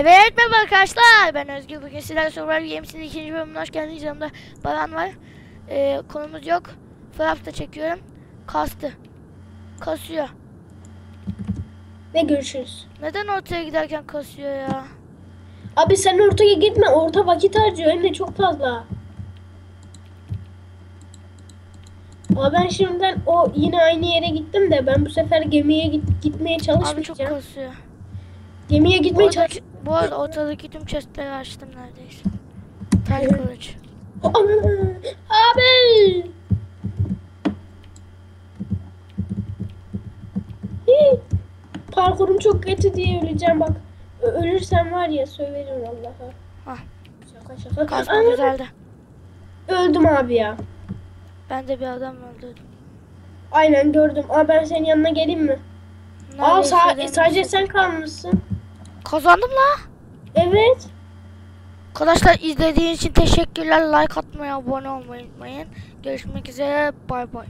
Evet merhaba arkadaşlar ben Özgür bugün sizlerle Survivor Games'in ikinci bölümüne hoş geldiniz yanımda Baran var ee, konumuz yok Fraps'ta çekiyorum kastı kasıyor Ve görüşürüz. neden ortaya giderken kasıyor ya Abi sen ortaya gitme. Orta vakit harcıyor hem de çok fazla. Abi ben şimdiden o yine aynı yere gittim de ben bu sefer gemiye git, gitmeye abi çok çalışmayacağım. kasıyor Gemiye gitmeye çalış. Bu arada ortadaki tüm chestleri açtım neredeyse Tel kılıç Abi. Hii. Parkurum çok kötü diye öleceğim bak. Ölürsem var ya söylerim Allah'a. Hah. Şaka şaka. güzeldi Öldüm abi ya. ben de bir adam öldürdüm Aynen gördüm. Aa ben senin yanına geleyim mi? Aa sa- sadece sen kalmışsın. Kazandım la Evet. Arkadaşlar izlediğiniz için teşekkürler. Like atmayı, abone olmayı unutmayın. Görüşmek üzere. Bay bay.